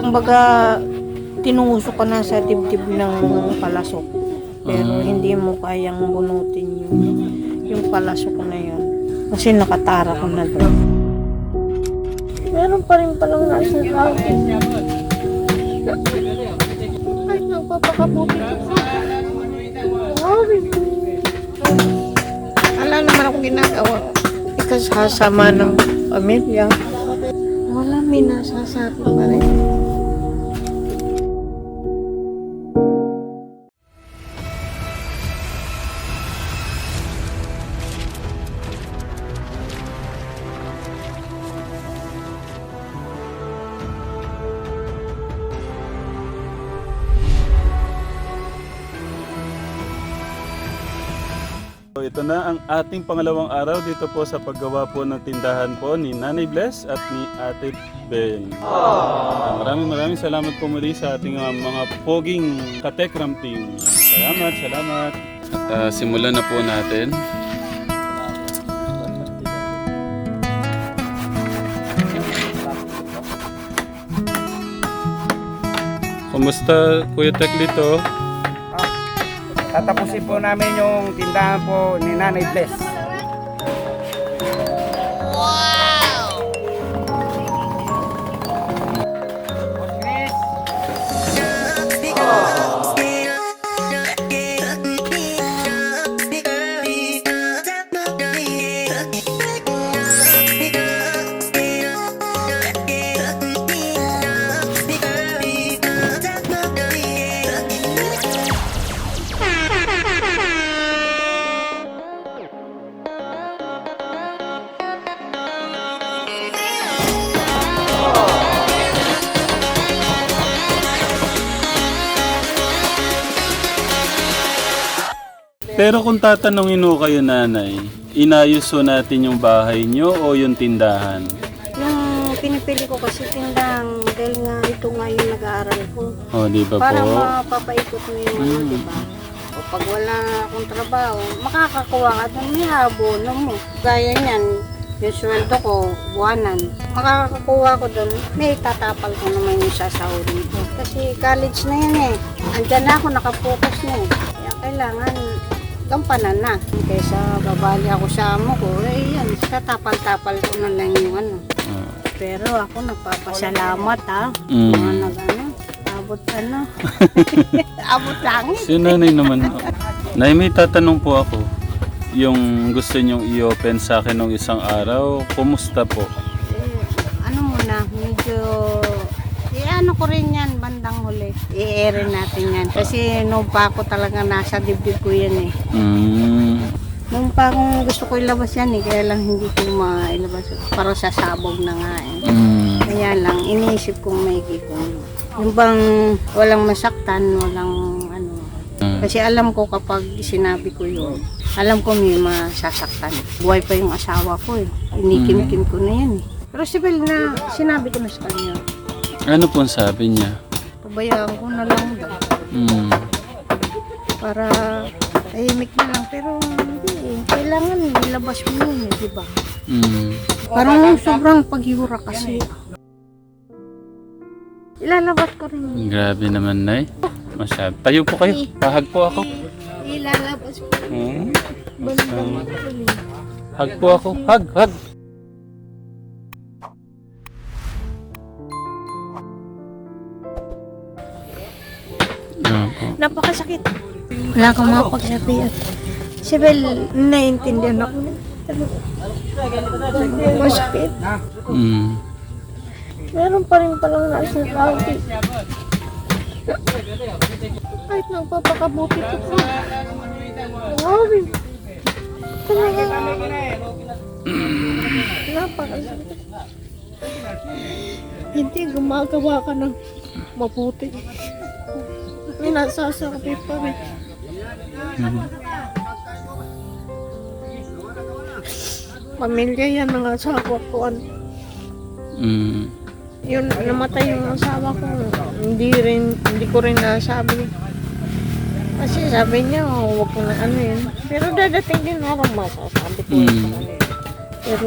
kumbaga, tinusok ka na sa dibdib ng palasok. Pero Ah. hindi mo kayang bunutin yung, yung palasok na yun. Kasi nakatara ko na doon. Meron pa rin palang nasa akin. Kahit nagpapakabuti ko. Wala naman akong ginagawa. Ikasasama ng pamilya. Wala, may nasasabi pa rin. Ito na ang ating pangalawang araw dito po sa paggawa po ng tindahan po ni Nanay Bless at ni Ate Bel. Ah, maraming maraming salamat po muli sa ating ah, mga poging katekram team. Salamat, salamat. At ah, simulan na po natin. Kumusta Kuya Teklito? Tatapusin po namin yung tindahan po ni Nanay Bless. Pero kung tatanungin ho kayo nanay, inayos ho natin yung bahay nyo o yung tindahan? Yung pinipili ko kasi tindang dahil nga ito nga yung nag-aaral ko. O, di ba Para po? mapapaikot mo yung ano, di ba? O pag wala akong trabaho, makakakuha ka doon, may abono mo. Gaya niyan, yung sweldo ko, buwanan. Makakakuha ko doon, may tatapal ko naman yung sasahurin ko. Kasi college na yan eh. Andyan na ako, nakapokus na eh. Kaya kailangan gampanan na. Kaysa babali ako sa amo ko, eh yan, tatapal-tapal ko na lang yung ano. Ah. Pero ako nagpapasalamat ha. Mm. Mga nag ano, abot ano. abot langit. Si nanay naman. Nay, may tatanong po ako. Yung gusto nyong i-open sa akin nung isang araw, kumusta po? Eh, ano muna, medyo i-ano ko rin yan bandang huli. I-air natin yan. Kasi nung pa ako talaga nasa dibdib ko yan eh. Mm. Nung pa akong gusto ko ilabas yan eh, kaya lang hindi ko mailabas. Para sa sabog na nga eh. Mm. Kaya lang, iniisip kong maigi kung yung bang walang masaktan, walang ano. Mm. Kasi alam ko kapag sinabi ko yun, alam ko may masasaktan. Buhay pa yung asawa ko eh. Inikim-kim ko na yan eh. Pero si Bel na sinabi ko na sa kanya, Ano po ang sabi niya? pabayaan ko na lang daw. Mm. Para tahimik na lang. Pero hindi eh. Kailangan ilabas mo yun eh, di ba? Mm. Parang sobrang paghiwara kasi. Ilalabas ko rin. Grabe naman, Nay. Masyad. Tayo po kayo. Pahag po ako. Ilalabas ko. Mm. Bandang huli. Hag po ako. Hag, hag. Napakasakit. Wala kang mapagsabihan. Si Bel, naiintindihan ako. Masakit. Mm. Meron pa rin palang nasa akin. Kahit nagpapakabuti ko pa. Grabe. Talaga. Napakasakit. Hindi gumagawa ka ng mabuti. May nasasabi pa rin. Pamilya yan ng asawa ko. Ano, Mm. Yun, namatay yung asawa ko. Hindi rin, hindi ko rin nasabi. Kasi sabi niya, oh, huwag ko na ano yun. Pero dadating din araw masasabi ko. Mm. Pero,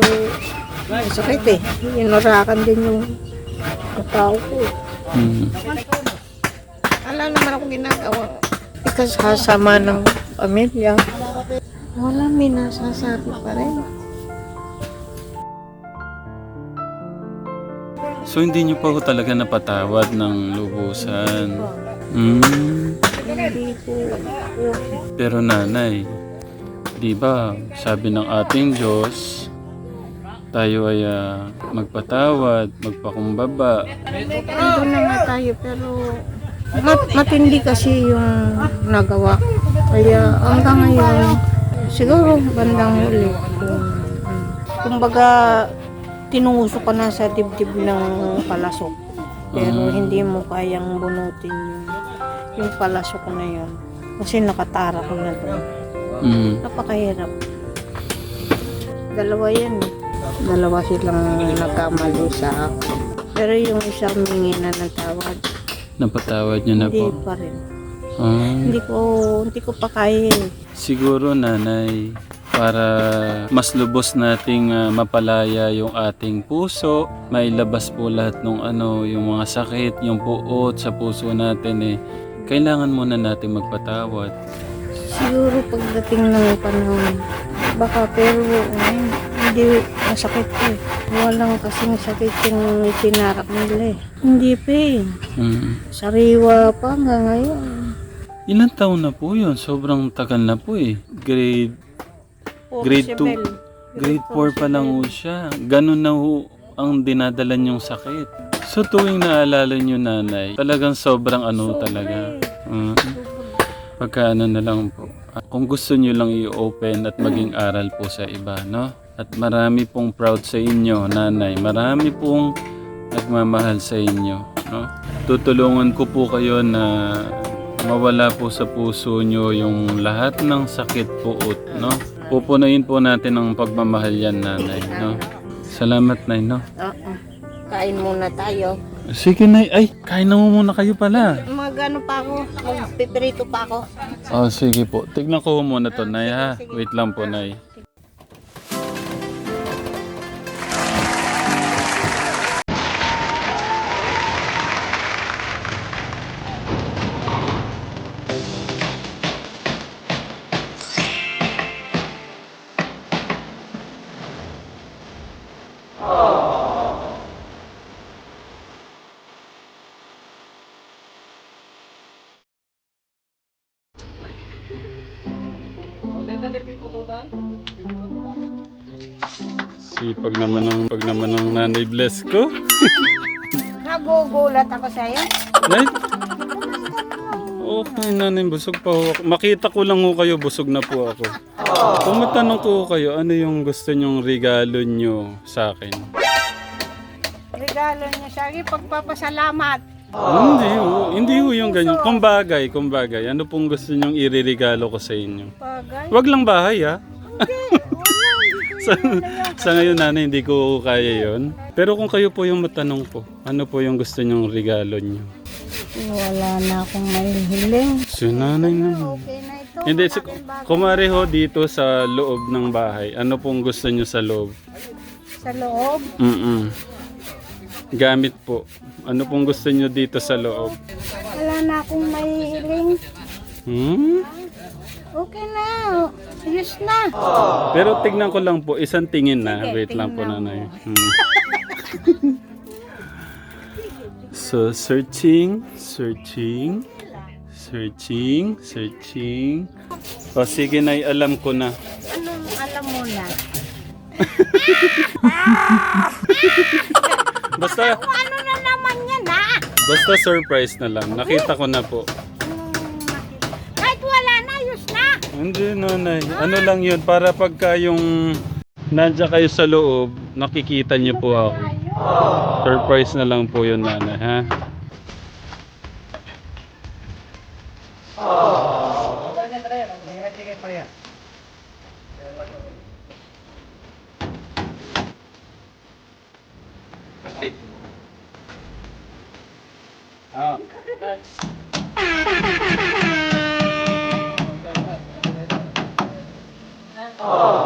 sakit eh. Inurakan din yung katao ko. Mm. Wala naman ako ginagawa. Ikasasama ng pamilya. Wala, may nasasabi pa rin. So hindi niyo pa ho talaga napatawad ng lubusan. Mm. Hindi po. Pero nanay, di ba sabi ng ating Diyos, tayo ay ah, magpatawad, magpakumbaba. Nandun na nga tayo pero mat- matindi kasi yung nagawa. Kaya hanggang ngayon, siguro bandang huli. Kung, kumbaga, tinusok ka na sa dibdib ng palasok. Pero Mm. hindi mo kayang bunutin yung, yung palasok na yun. Kasi nakatara ko na doon. Mm. Napakahirap. Dalawa yan eh. Dalawa silang nagkamali sa akin. Pero yung isa humingi na ng tawad, Napatawad niyo na hindi po. pa rin. Ah. Hindi ko, hindi ko pa kaya eh. Siguro nanay, para mas lubos nating ah, mapalaya yung ating puso, mailabas po lahat ng ano, yung mga sakit, yung puot sa puso natin eh. Kailangan muna natin magpatawad. Siguro pagdating ng panahon, baka pero ngayon, hindi masakit eh. Walang kasing sakit yung itinarap nila eh. Hindi pa eh. Mm. Sariwa pa hanggang ngayon. Ilan taon na po yun? Sobrang tagal na po eh. Grade, Grade two. Possible. grade 4 pa lang ho siya. Ganun na ho ang dinadala niyong sakit. So tuwing naalala niyo nanay, talagang sobrang ano talaga. Mm. Pagka ano na lang po. Kung gusto niyo lang i-open at maging aral po sa iba, no? At marami pong proud sa inyo, nanay. Marami pong nagmamahal sa inyo, no? Tutulungan ko po kayo na mawala po sa puso niyo yung lahat ng sakit puot, no? Pupunuin po natin ang pagmamahal yan, nanay, no? Salamat, nay, no? Oo. Kain muna tayo. Sige, nay. Ay, kain na mo muna kayo pala. Magano pa ako, magpipirito pa ako. Oh, sige po. Tignan ko muna to, Nay, ha? Wait lang po, Nay. Sipag naman ng pag naman ng nanay bless ko. Nagugulat ako sa'yo. Nay? Okay, nanay, busog pa ho ako. Makita ko lang ho kayo, busog na po ako. Kung matanong ko kayo, ano yung gusto nyong regalo nyo sa akin? Regalo niya sa akin, pagpapasalamat. Hindi ho, hindi ho yung ganyan. Kumbagay, kumbagay. Ano pong gusto nyong iririgalo ko sa inyo? Bagay. Wag lang bahay ha. sa, sa ngayon nanay, hindi ko kaya yon. Pero kung kayo po yung matanong ko, ano po yung gusto nyong regalo nyo? Wala na akong mahihiling. Si nanay naman. Okay na ito. Hindi, si, kumari ho dito sa loob ng bahay, ano pong gusto nyo sa loob? Sa loob, Mm Gamit po. Ano pong gusto nyo dito sa loob? wala na akong mahihiling. Hmm? Okay na. Ayos na. Pero tignan ko lang po, isang tingin na. Sige, Wait lang po tingnan nanay. Hmm. so, searching, searching, searching, searching. O sige na, alam ko na. Anong alam mo na? Basta, Ano na naman yan ha? basta surprise na lang. Nakita ko na po. Kahit wala na, ayos na. Hindi, nanay. Ano lang yun, para pagka yung nandiyan kayo sa loob, nakikita niyo po ako. Surprise na lang po yun, nanay, ha? Oh.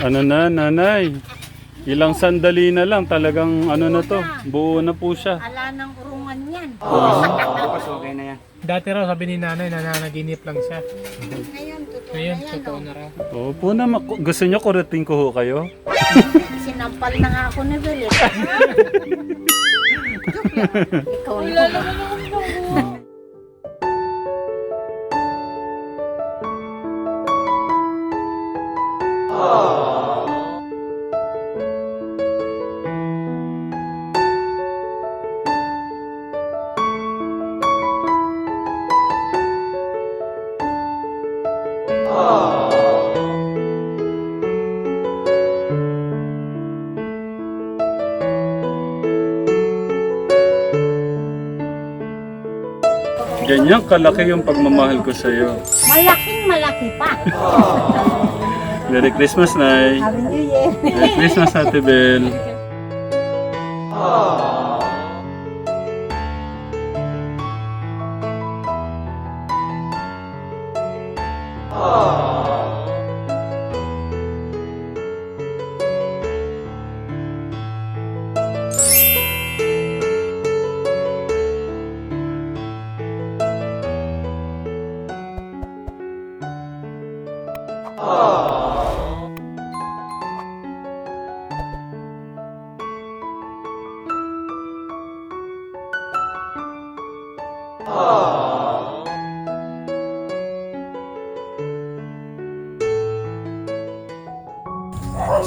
Ano na, nanay? Ilang sandali na lang, talagang ano na to, buo na po siya. Ala ng urungan yan. Tapos okay na yan. Dati raw sabi ni nanay nananaginip lang siya. Ngayon, totoo Ngayon, na yan. totoo oh. na raw. Opo na, gusto niyo kurating ko ho kayo? Sinampal na nga ako ni Bel. eh. Joke lang. Ikaw na. Ganyan kalaki yung pagmamahal ko sa'yo. Malaking malaki pa. Merry Christmas, Nay. Happy New Year. Merry Christmas, Ate Bel.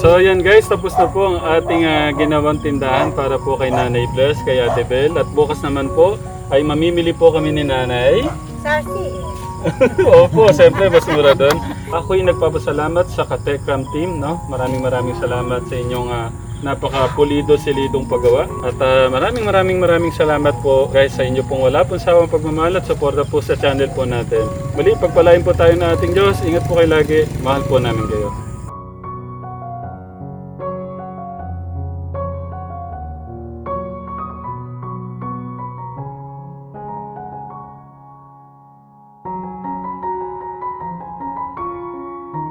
So ayan guys, tapos na po ang ating ah, ginawang tindahan para po kay Nanay Bless, kay Ate Bel. At bukas naman po ay mamimili po kami ni Nanay. Sasi. Opo, siyempre, mas mura doon. Ako'y nagpapasalamat sa Katekram team, no? Maraming maraming salamat sa inyong ah, napaka-pulido silidong paggawa. At ah, maraming maraming maraming salamat po guys sa inyo pong wala pong sawang pagmamahal at suporta po sa channel po natin. Muli, pagpalain po tayo ng ating Diyos. Ingat po kayo lagi. Mahal po namin kayo.